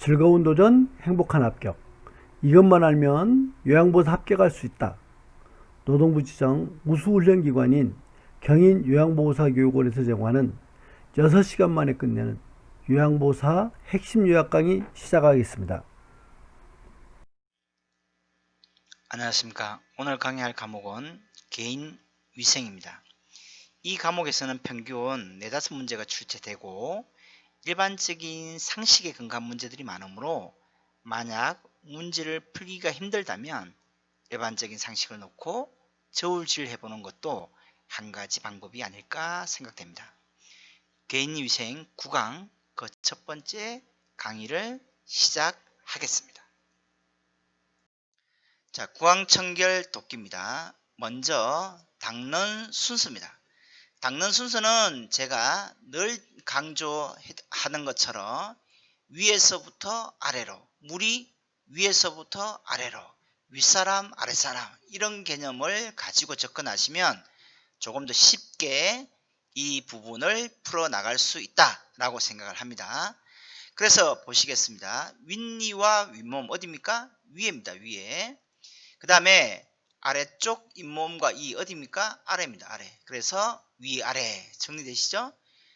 즐거운 도전, 행복한 합격. 이것만 알면 요양보사 합격할 수 있다. 노동부 지정 우수훈련기관인 경인 요양보호사 교육원에서 제공하는 6시간 만에 끝내는 요양보호사 핵심 요약 강의 시작하겠습니다. 안녕하십니까. 오늘 강의할 과목은 개인 위생입니다. 이 과목에서는 평균 4, 5문제가 출제되고 일반적인 상식에 근거한 문제들이 많으므로 만약 문제를 풀기가 힘들다면 일반적인 상식을 놓고 저울질 해보는 것도 한 가지 방법이 아닐까 생각됩니다. 개인위생 9강 그 첫 번째 강의를 시작하겠습니다. 자, 구황청결 돕기입니다. 먼저 닦는 순서입니다. 닦는 순서는 제가 늘 강조하는 것처럼 위에서부터 아래로 물이 위에서부터 아래로 윗사람 아랫사람 이런 개념을 가지고 접근하시면 조금 더 쉽게 이 부분을 풀어 나갈 수 있다라고 생각을 합니다. 그래서 보시겠습니다. 윗니와 윗몸 어디입니까? 위에입니다. 위에. 그 다음에 아래쪽 잇몸과 이 어디입니까? 아래입니다. 아래. 그래서 위아래 정리되시죠?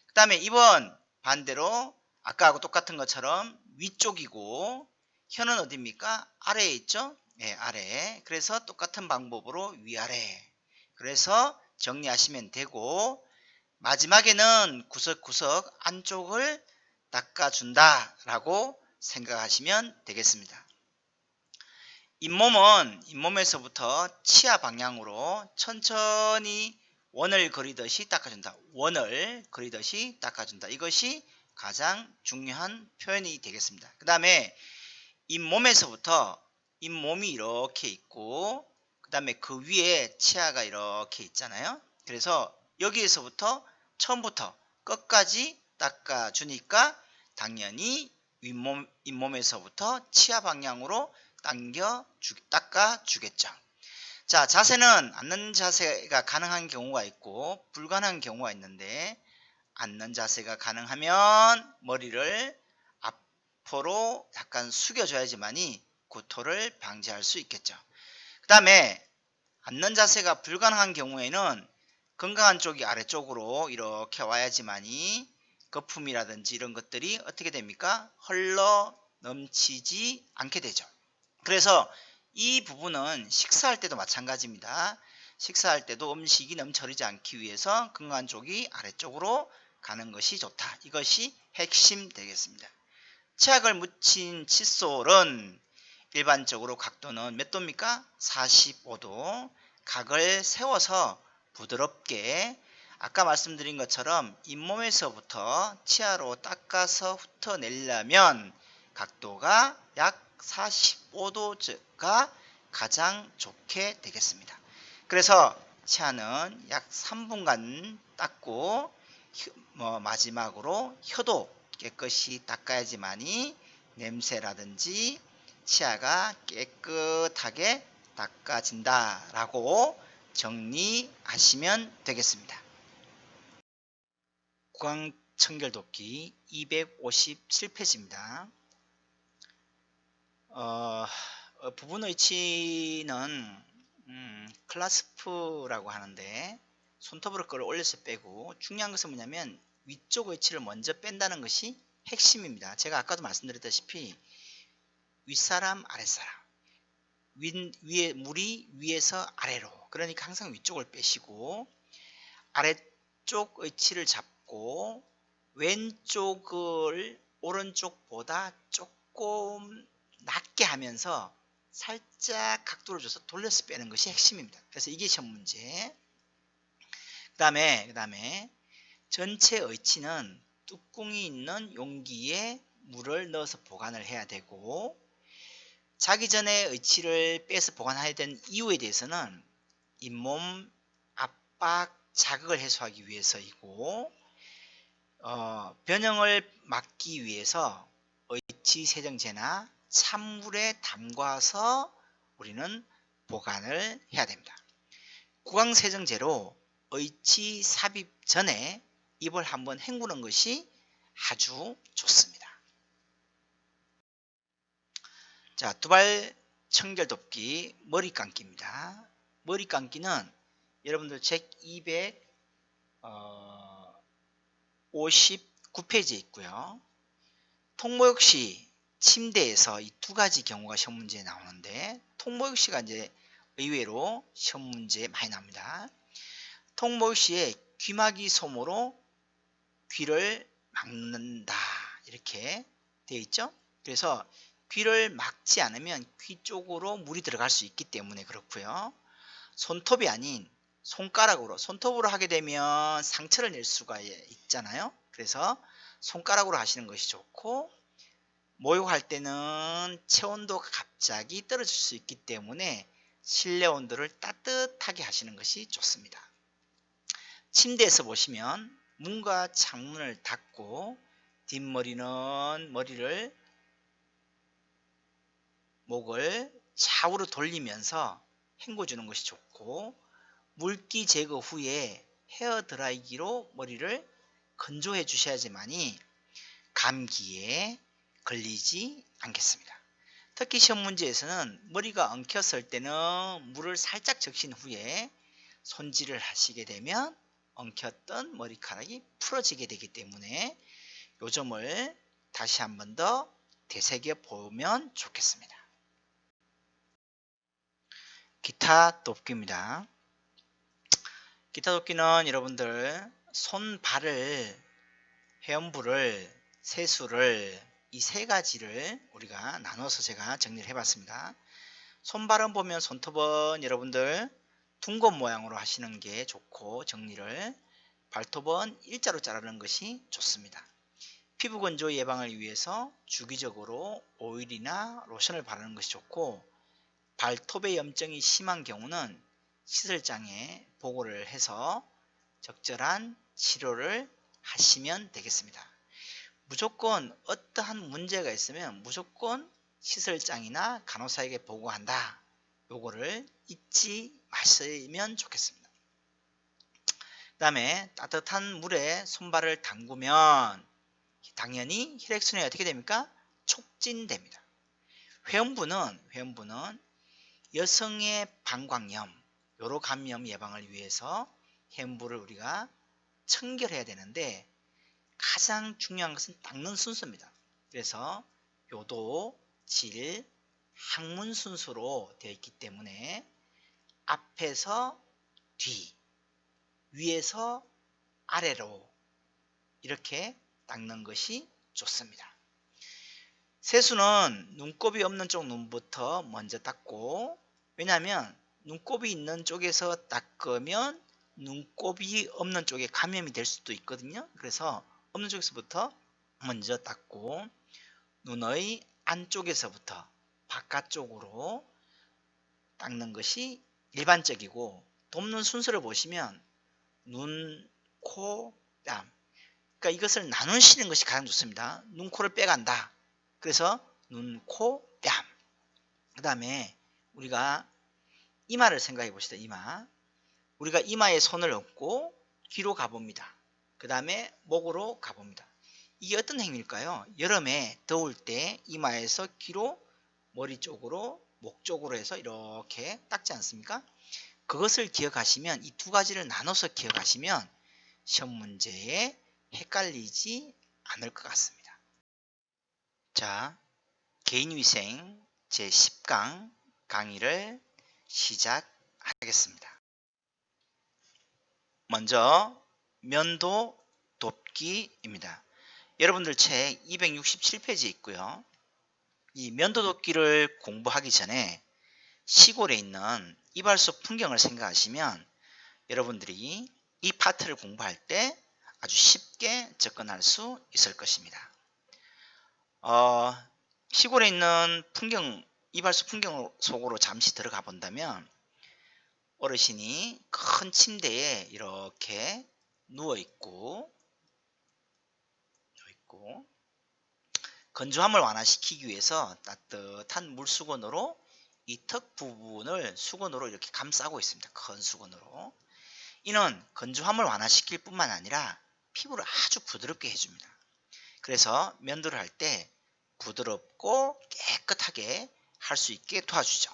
그 다음에 이번 반대로 아까하고 똑같은 것처럼 위쪽이고 혀는 어디입니까? 아래에 있죠? 네, 아래. 그래서 똑같은 방법으로 위아래. 그래서 정리하시면 되고 마지막에는 구석구석 안쪽을 닦아준다 라고 생각하시면 되겠습니다. 잇몸은 잇몸에서부터 치아 방향으로 천천히 원을 그리듯이 닦아준다. 원을 그리듯이 닦아준다. 이것이 가장 중요한 표현이 되겠습니다. 그 다음에 잇몸에서부터 잇몸이 이렇게 있고 그 다음에 그 위에 치아가 이렇게 있잖아요. 그래서 여기에서부터 처음부터 끝까지 닦아주니까 당연히 윗몸, 잇몸에서부터 치아 방향으로 당겨 주, 닦아 주겠죠. 자, 자세는 앉는 자세가 가능한 경우가 있고 불가능한 경우가 있는데 앉는 자세가 가능하면 머리를 앞으로 약간 숙여줘야지만이 구토를 방지할 수 있겠죠. 그 다음에 앉는 자세가 불가능한 경우에는 건강한 쪽이 아래쪽으로 이렇게 와야지만이 거품이라든지 이런 것들이 어떻게 됩니까? 흘러 넘치지 않게 되죠. 그래서 이 부분은 식사할 때도 마찬가지입니다. 식사할 때도 음식이 넘쳐리지 않기 위해서 건강한 쪽이 아래쪽으로 가는 것이 좋다. 이것이 핵심 되겠습니다. 치약을 묻힌 칫솔은 일반적으로 각도는 몇 도입니까? 45도. 각을 세워서 부드럽게 아까 말씀드린 것처럼 잇몸에서부터 치아로 닦아서 훑어내려면 각도가 약 45도가 가장 좋게 되겠습니다. 그래서 치아는 약 3분간 닦고 뭐 마지막으로 혀도 깨끗이 닦아야지만이 냄새라든지 치아가 깨끗하게 닦아진다라고 정리하시면 되겠습니다. 구강청결 돕기 257페이지입니다. 어, 어, 부분 의치는 음, 클라스프라고 하는데 손톱으로 그걸 올려서 빼고 중요한 것은 뭐냐면 위쪽 의치를 먼저 뺀다는 것이 핵심입니다. 제가 아까도 말씀드렸다시피 윗사람 아랫사람 위, 위에 물이 위에서 아래로 그러니까 항상 위쪽을 빼시고 아래쪽 의치를 잡고 왼쪽을 오른쪽보다 조금 낮게 하면서 살짝 각도를 줘서 돌려서 빼는 것이 핵심입니다. 그래서 이게 시험 문제. 그 다음에 그 다음에 전체 의치는 뚜껑이 있는 용기에 물을 넣어서 보관을 해야 되고 자기 전에 의치를 빼서 보관해야 되는 이유에 대해서는 잇몸 압박 자극을 해소하기 위해서이고 어, 변형을 막기 위해서 의치 세정제나 찬물에 담가서 우리는 보관을 해야 됩니다. 구강세정제로 의치 삽입 전에 입을 한번 헹구는 것이 아주 좋습니다. 자, 두발 청결 돕기 머리 감기입니다. 머리 감기는 여러분들 책 259페이지에 있고요. 통모욕 시 침대에서 이 두 가지 경우가 시험 문제에 나오는데 통모욕 시가 이제 의외로 시험 문제에 많이 나옵니다. 통모욕 시에 귀마귀 솜으로 귀를 막는다 이렇게 되어 있죠. 그래서 귀를 막지 않으면 귀 쪽으로 물이 들어갈 수 있기 때문에 그렇고요. 손톱이 아닌 손가락으로 손톱으로 하게 되면 상처를 낼 수가 있잖아요. 그래서 손가락으로 하시는 것이 좋고 모욕할 때는 체온도가 갑자기 떨어질 수 있기 때문에 실내 온도를 따뜻하게 하시는 것이 좋습니다. 침대에서 보시면 문과 창문을 닫고 뒷머리는 머리를 목을 좌우로 돌리면서 헹궈주는 것이 좋고 물기 제거 후에 헤어 드라이기로 머리를 건조해 주셔야지만이 감기에 걸리지 않겠습니다. 특히 시험 문제에서는 머리가 엉켰을 때는 물을 살짝 적신 후에 손질을 하시게 되면 엉켰던 머리카락이 풀어지게 되기 때문에 요 점을 다시 한 번 더 되새겨 보면 좋겠습니다. 기타 돕기입니다. 기타 돕기는 여러분들 손, 발을, 회원부를, 세수를 이 세 가지를 우리가 나눠서 제가 정리를 해봤습니다. 손발은 보면 손톱은 여러분들 둥근 모양으로 하시는 게 좋고 정리를 발톱은 일자로 자르는 것이 좋습니다. 피부 건조 예방을 위해서 주기적으로 오일이나 로션을 바르는 것이 좋고 발톱에 염증이 심한 경우는 시설장에 보고를 해서 적절한 치료를 하시면 되겠습니다. 무조건 어떠한 문제가 있으면 무조건 시설장이나 간호사에게 보고한다. 요거를 잊지 마시면 좋겠습니다. 그 다음에 따뜻한 물에 손발을 담그면 당연히 혈액순환이 어떻게 됩니까? 촉진됩니다. 회원부는 회원부는 여성의 방광염, 요로 감염 예방을 위해서 회원부를 우리가 청결해야 되는데 가장 중요한 것은 닦는 순서입니다. 그래서 요도, 질, 항문 순서로 되어 있기 때문에 앞에서 뒤, 위에서 아래로 이렇게 닦는 것이 좋습니다. 세수는 눈곱이 없는 쪽 눈부터 먼저 닦고 왜냐하면 눈곱이 있는 쪽에서 닦으면 눈곱이 없는 쪽에 감염이 될 수도 있거든요. 그래서 없는 쪽에서부터 먼저 닦고 눈의 안쪽에서부터 바깥쪽으로 닦는 것이 일반적이고 돕는 순서를 보시면 눈, 코, 뺨 그러니까 이것을 나누시는 것이 가장 좋습니다. 눈, 코를 빼간다. 그래서 눈, 코, 뺨. 그 다음에 우리가 이마를 생각해 봅시다. 이마. 우리가 이마에 손을 얹고 귀로 가봅니다. 그 다음에 목으로 가봅니다. 이게 어떤 행위일까요? 여름에 더울 때 이마에서 귀로 머리 쪽으로 목 쪽으로 해서 이렇게 닦지 않습니까? 그것을 기억하시면 이 두 가지를 나눠서 기억하시면 시험 문제에 헷갈리지 않을 것 같습니다. 자, 개인위생 제10강 강의를 시작하겠습니다. 먼저 면도 돕기입니다. 여러분들 책 267페이지 있고요. 이 면도 돕기를 공부하기 전에 시골에 있는 이발소 풍경을 생각하시면 여러분들이 이 파트를 공부할 때 아주 쉽게 접근할 수 있을 것입니다. 어, 시골에 있는 풍경, 이발소 풍경 속으로 잠시 들어가 본다면 어르신이 큰 침대에 이렇게 누워 있고 누워 있고 건조함을 완화시키기 위해서 따뜻한 물수건으로 이 턱 부분을 수건으로 이렇게 감싸고 있습니다. 큰 수건으로. 이는 건조함을 완화시킬 뿐만 아니라 피부를 아주 부드럽게 해줍니다. 그래서 면도를 할 때 부드럽고 깨끗하게 할 수 있게 도와주죠.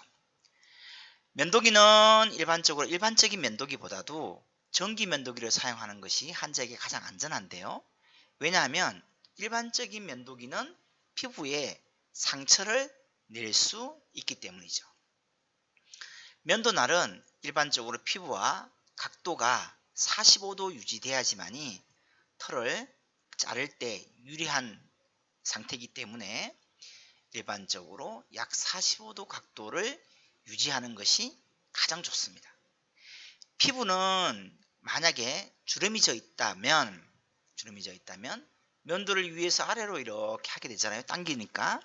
면도기는 일반적으로 일반적인 면도기보다도 전기 면도기를 사용하는 것이 환자에게 가장 안전한데요. 왜냐하면 일반적인 면도기는 피부에 상처를 낼 수 있기 때문이죠. 면도날은 일반적으로 피부와 각도가 45도 유지돼야지만이 털을 자를 때 유리한 상태이기 때문에 일반적으로 약 45도 각도를 유지하는 것이 가장 좋습니다. 피부는 만약에 주름이 져 있다면 주름이 져 있다면 면도를 위해서 아래로 이렇게 하게 되잖아요. 당기니까.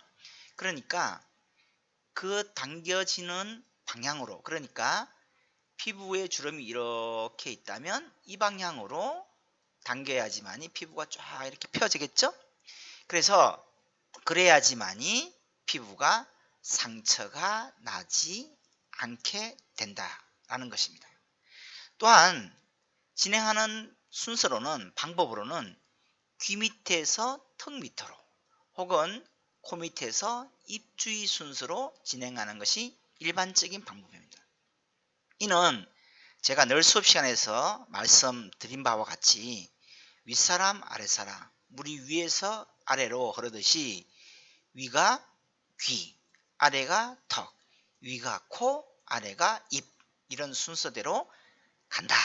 그러니까 그 당겨지는 방향으로 그러니까 피부에 주름이 이렇게 있다면 이 방향으로 당겨야지만이 피부가 쫙 이렇게 펴지겠죠? 그래서 그래야지만이 피부가 상처가 나지 않게 된다라는 것입니다. 또한 진행하는 순서로는 방법으로는 귀 밑에서 턱 밑으로 혹은 코 밑에서 입 주위 순서로 진행하는 것이 일반적인 방법입니다. 이는 제가 늘 수업 시간에서 말씀드린 바와 같이 윗사람 아랫사람 물이 위에서 아래로 흐르듯이 위가 귀, 아래가 턱, 위가 코, 아래가 입 이런 순서대로 간다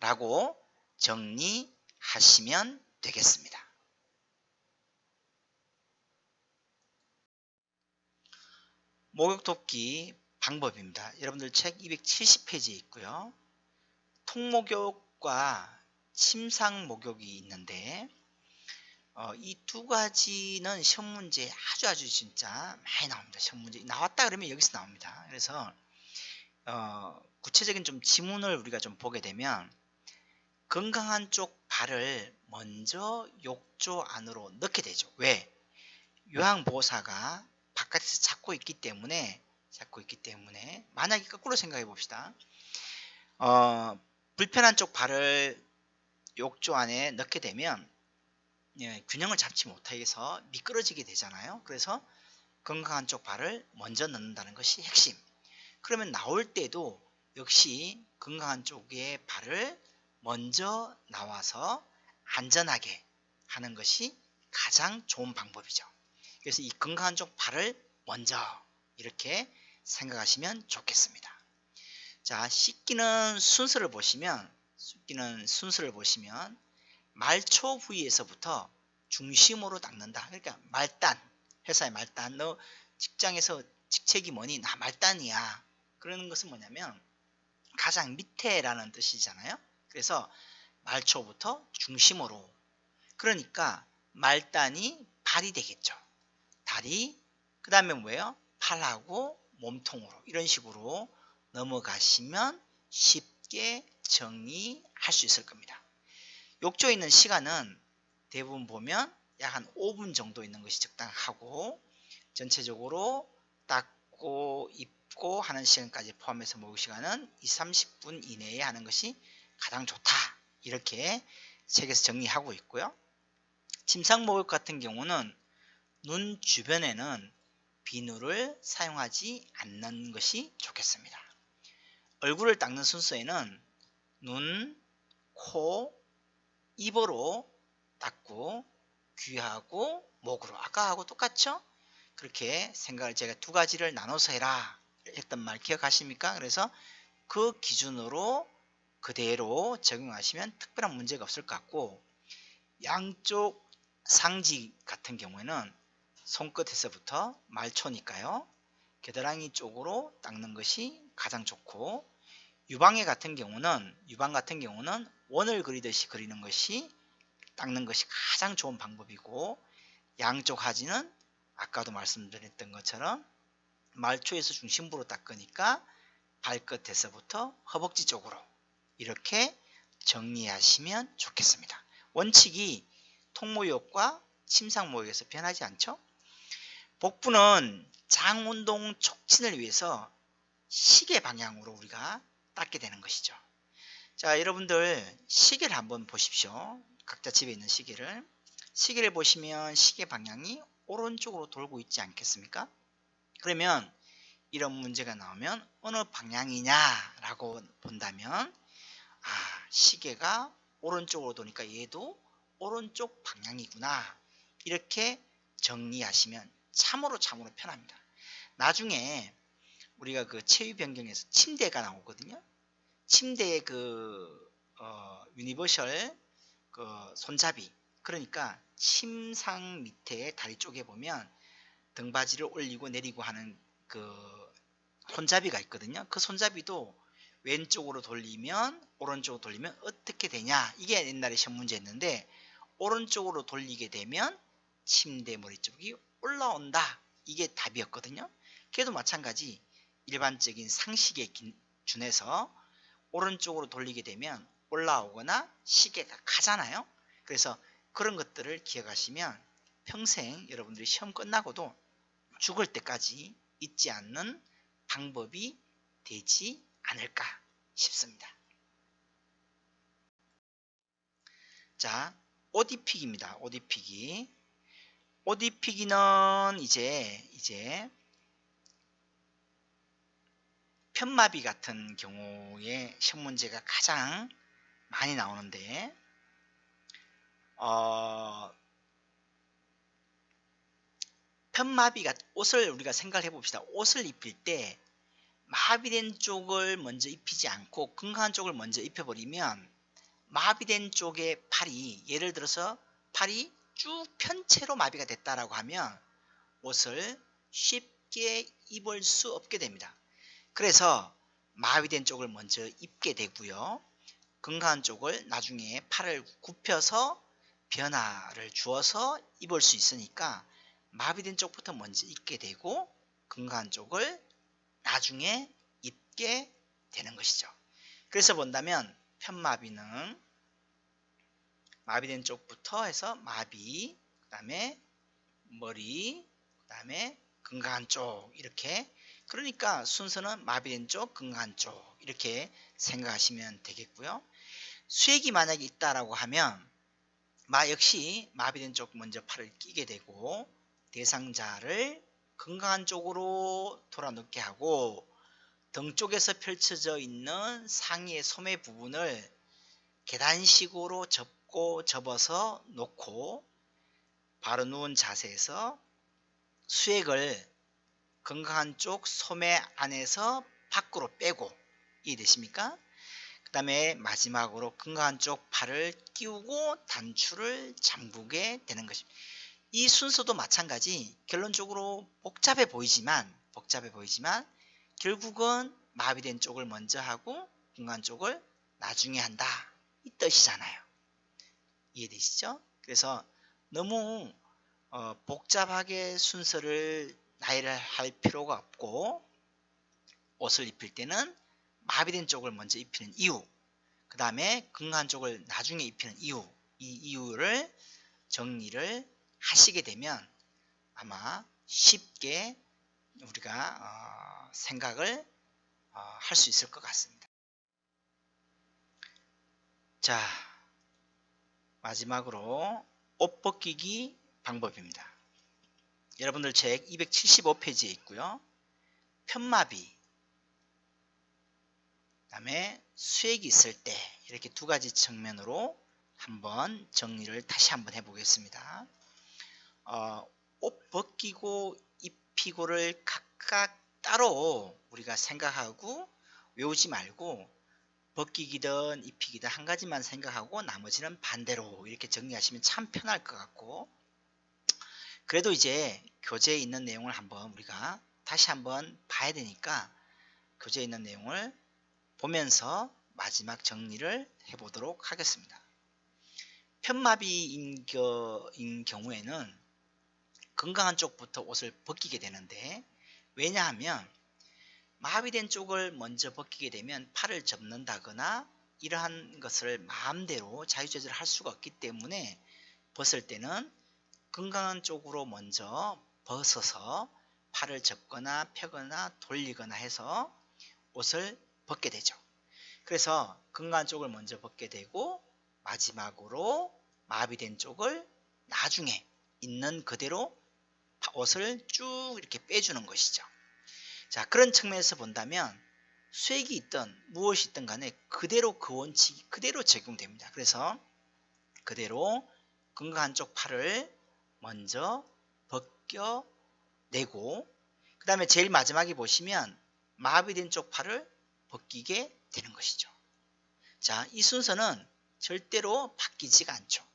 라고 정리하시면 되겠습니다. 목욕 돕기 방법입니다. 여러분들 책 270페이지에 있고요. 통목욕과 침상 목욕이 있는데 어, 이 두 가지는 시험 문제 아주 아주 진짜 많이 나옵니다. 시험 문제 나왔다 그러면 여기서 나옵니다. 그래서 어, 구체적인 좀 지문을 우리가 좀 보게 되면 건강한 쪽 발을 먼저 욕조 안으로 넣게 되죠. 왜? 요항보호사가 바깥에서 잡고 있기 때문에 잡고 있기 때문에 만약에 거꾸로 생각해 봅시다. 어, 불편한 쪽 발을 욕조 안에 넣게 되면 예, 균형을 잡지 못해서 미끄러지게 되잖아요. 그래서 건강한 쪽 발을 먼저 넣는다는 것이 핵심. 그러면 나올 때도 역시 건강한 쪽의 발을 먼저 나와서 안전하게 하는 것이 가장 좋은 방법이죠. 그래서 이 건강한 쪽 발을 먼저 이렇게 생각하시면 좋겠습니다. 자, 씻기는 순서를 보시면 씻기는 순서를 보시면 말초 부위에서부터 중심으로 닦는다. 그러니까 말단, 회사의 말단, 너 직장에서 직책이 뭐니? 나 말단이야. 그러는 것은 뭐냐면 가장 밑에라는 뜻이잖아요. 그래서 말초부터 중심으로. 그러니까 말단이 발이 되겠죠. 다리, 그 다음에 뭐예요? 팔하고 몸통으로 이런 식으로 넘어가시면 쉽게 정리할 수 있을 겁니다. 욕조에 있는 시간은 대부분 보면 약 한 5분 정도 있는 것이 적당하고 전체적으로 닦고 입 고 하는 시간까지 포함해서 목욕 시간은 2, 30분 이내에 하는 것이 가장 좋다. 이렇게 책에서 정리하고 있고요. 침상 목욕 같은 경우는 눈 주변에는 비누를 사용하지 않는 것이 좋겠습니다. 얼굴을 닦는 순서에는 눈, 코, 입으로 닦고 귀하고 목으로 아까하고 똑같죠? 그렇게 생각을 제가 두 가지를 나눠서 해라 했던 말 기억하십니까? 그래서 그 기준으로 그대로 적용하시면 특별한 문제가 없을 것 같고 양쪽 상지 같은 경우에는 손끝에서부터 말초니까요. 겨드랑이 쪽으로 닦는 것이 가장 좋고 유방에 같은 경우는 유방 같은 경우는 원을 그리듯이 그리는 것이 닦는 것이 가장 좋은 방법이고 양쪽 하지는 아까도 말씀드렸던 것처럼 말초에서 중심부로 닦으니까 발끝에서부터 허벅지 쪽으로 이렇게 정리하시면 좋겠습니다. 원칙이 통모욕과 침상모욕에서 변하지 않죠? 복부는 장운동 촉진을 위해서 시계 방향으로 우리가 닦게 되는 것이죠. 자, 여러분들 시계를 한번 보십시오. 각자 집에 있는 시계를. 시계를 보시면 시계 방향이 오른쪽으로 돌고 있지 않겠습니까? 그러면 이런 문제가 나오면 어느 방향이냐라고 본다면 아 시계가 오른쪽으로 도니까 얘도 오른쪽 방향이구나 이렇게 정리하시면 참으로 참으로 편합니다. 나중에 우리가 그 체위 변경에서 침대가 나오거든요. 침대의 그 어, 유니버셜 그 손잡이 그러니까 침상 밑에 다리 쪽에 보면 등받이를 올리고 내리고 하는 그 손잡이가 있거든요. 그 손잡이도 왼쪽으로 돌리면 오른쪽으로 돌리면 어떻게 되냐 이게 옛날에 시험 문제였는데 오른쪽으로 돌리게 되면 침대 머리 쪽이 올라온다 이게 답이었거든요. 걔도 마찬가지 일반적인 상식에 긴- 준해서 오른쪽으로 돌리게 되면 올라오거나 시계가 가잖아요. 그래서 그런 것들을 기억하시면 평생 여러분들이 시험 끝나고도 죽을 때까지 잊지 않는 방법이 되지 않을까 싶습니다. 자, 입히기. 옷 입히기는 이제 이제 편마비 같은 경우에 시험 문제가 가장 많이 나오는데 어, 편마비가 옷을 우리가 생각해 봅시다. 옷을 입힐 때 마비된 쪽을 먼저 입히지 않고 건강한 쪽을 먼저 입혀버리면 마비된 쪽의 팔이 예를 들어서 팔이 쭉 편 채로 마비가 됐다라고 하면 옷을 쉽게 입을 수 없게 됩니다. 그래서 마비된 쪽을 먼저 입게 되고요. 건강한 쪽을 나중에 팔을 굽혀서 변화를 주어서 입을 수 있으니까 마비된 쪽부터 먼저 입게 되고 건강한 쪽을 나중에 입게 되는 것이죠. 그래서 본다면 편마비는 마비된 쪽부터 해서 마비, 그 다음에 머리, 그 다음에 건강한 쪽 이렇게 그러니까 순서는 마비된 쪽, 건강한 쪽 이렇게 생각하시면 되겠고요. 수액이 만약에 있다라고 하면 마 역시 마비된 쪽 먼저 팔을 끼게 되고 대상자를 건강한 쪽으로 돌아눕게 하고 등 쪽에서 펼쳐져 있는 상의의 소매 부분을 계단식으로 접고 접어서 놓고 바로 누운 자세에서 수액을 건강한 쪽 소매 안에서 밖으로 빼고 이해되십니까? 그 다음에 마지막으로 건강한 쪽 팔을 끼우고 단추를 잠그게 되는 것입니다. 이 순서도 마찬가지 결론적으로 복잡해 보이지만 복잡해 보이지만 결국은 마비된 쪽을 먼저 하고 건강한 쪽을 나중에 한다 이 뜻이잖아요. 이해되시죠? 그래서 너무 어, 복잡하게 순서를 나열을 할 필요가 없고 옷을 입힐 때는 마비된 쪽을 먼저 입히는 이유 그 다음에 건강한 쪽을 나중에 입히는 이유 이 이유를 정리를 하시게 되면 아마 쉽게 우리가 어, 생각을 어, 할수 있을 것 같습니다. 자 마지막으로 옷 벗기기 방법입니다. 여러분들 책 275페이지에 있고요. 편마비 그다음에 수액이 있을 때 이렇게 두 가지 측면으로 한번 정리를 다시 한번 해보겠습니다. 어, 옷 벗기고 입히고를 각각 따로 우리가 생각하고 외우지 말고 벗기기든 입히기든 한 가지만 생각하고 나머지는 반대로 이렇게 정리하시면 참 편할 것 같고 그래도 이제 교재에 있는 내용을 한번 우리가 다시 한번 봐야 되니까 교재에 있는 내용을 보면서 마지막 정리를 해보도록 하겠습니다. 편마비인 경우에는 건강한 쪽부터 옷을 벗기게 되는데 왜냐하면 마비된 쪽을 먼저 벗기게 되면 팔을 접는다거나 이러한 것을 마음대로 자유조절을 할 수가 없기 때문에 벗을 때는 건강한 쪽으로 먼저 벗어서 팔을 접거나 펴거나 돌리거나 해서 옷을 벗게 되죠. 그래서 건강한 쪽을 먼저 벗게 되고 마지막으로 마비된 쪽을 나중에 있는 그대로 파- 옷을 쭉 이렇게 빼주는 것이죠. 자, 그런 측면에서 본다면 수액이 있든 무엇이 있든 간에 그대로 그 원칙이 그대로 적용됩니다. 그래서 그대로 근거 한쪽 팔을 먼저 벗겨내고 그 다음에 제일 마지막에 보시면 마비된 쪽 팔을 벗기게 되는 것이죠. 자, 이 순서는 절대로 바뀌지가 않죠.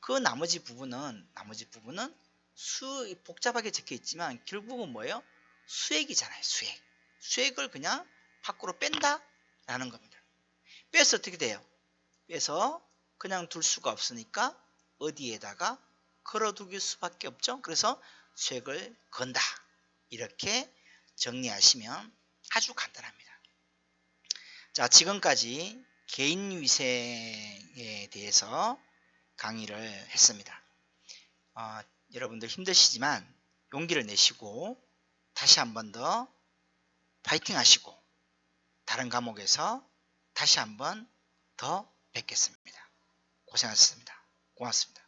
그 나머지 부분은 나머지 부분은 수 복잡하게 적혀 있지만 결국은 뭐예요? 수액이잖아요. 수액. 수액을 그냥 밖으로 뺀다라는 겁니다. 빼서 어떻게 돼요? 빼서 그냥 둘 수가 없으니까 어디에다가 걸어두길 수밖에 없죠. 그래서 수액을 건다. 이렇게 정리하시면 아주 간단합니다. 자, 지금까지 개인위생에 대해서 강의를 했습니다. 어, 여러분들 힘드시지만 용기를 내시고 다시 한 번 더 파이팅 하시고 다른 과목에서 다시 한 번 더 뵙겠습니다. 고생하셨습니다. 고맙습니다.